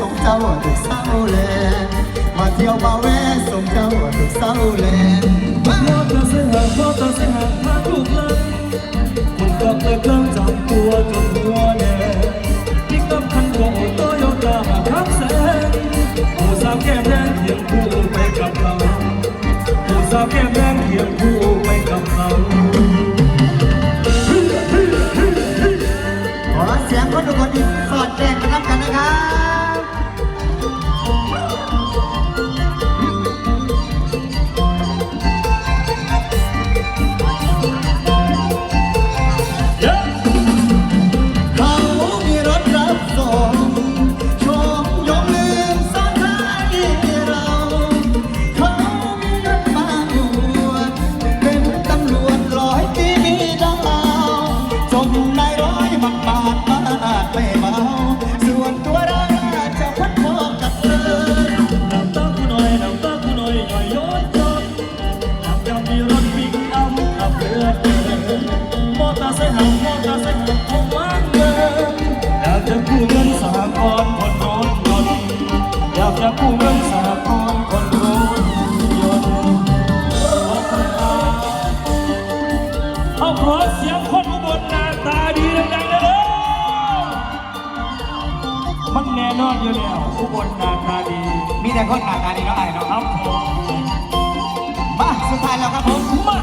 ส่งเจ้าถึกเศร้าแลมาเที่ยวบาแวส่งเจ้าถึกเศร้าแลมอเตอร์เสียหักมอเตอร์เสียหักมาทุกลังคุณตอกเลยกลางจับตัวจนหัวแดงพิกตับคันโตโตโยต้าขับแสงผู้สาวแก้มแดงเคียงคู่ไปกับเราผู้สาวแก้มแดงเคียงคู่ เอาเพลียเสียงคบลหนาตาดีดังๆเลมันแน่นอนอยู่แล้วอุบลหนาตาดี มีแต่คนหน้าตาดีเนาะไอ้เนาะครับมาสุดท้ายแล้วครับผมมา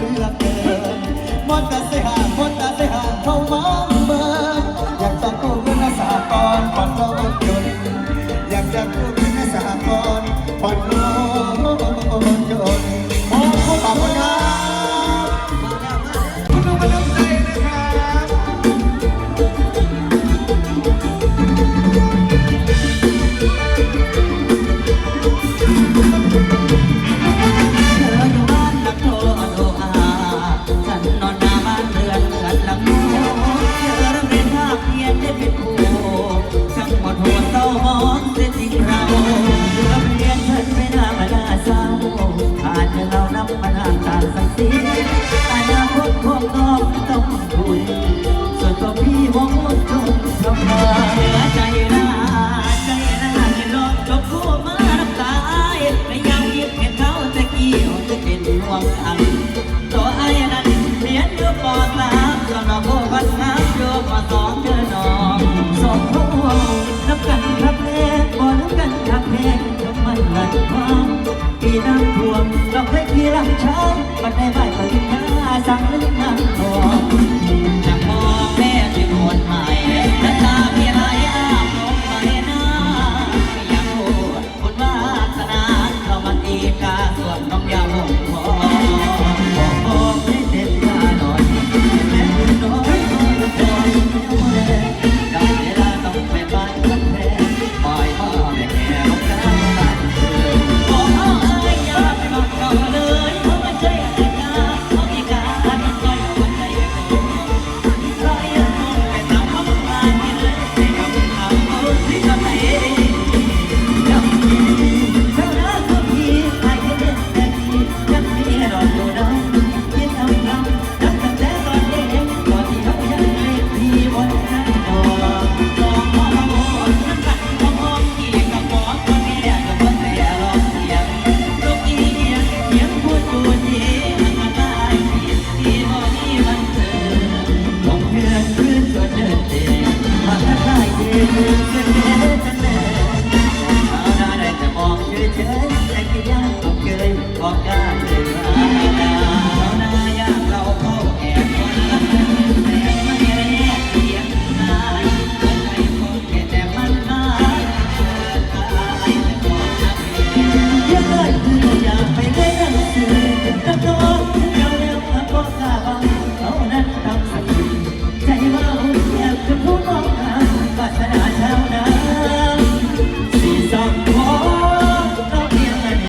ลือกเกินมอเตอร์ไซค์ สีอนาคตของน้อต้องคุยส่วนตัวพี่มองจงทำมาเสียใจนะใจนะเห็องจบคู่มาน้ำตาไม่ยากยิ้เห็นเขาแต่ยวจเป็นห่วงอัง vai, vai.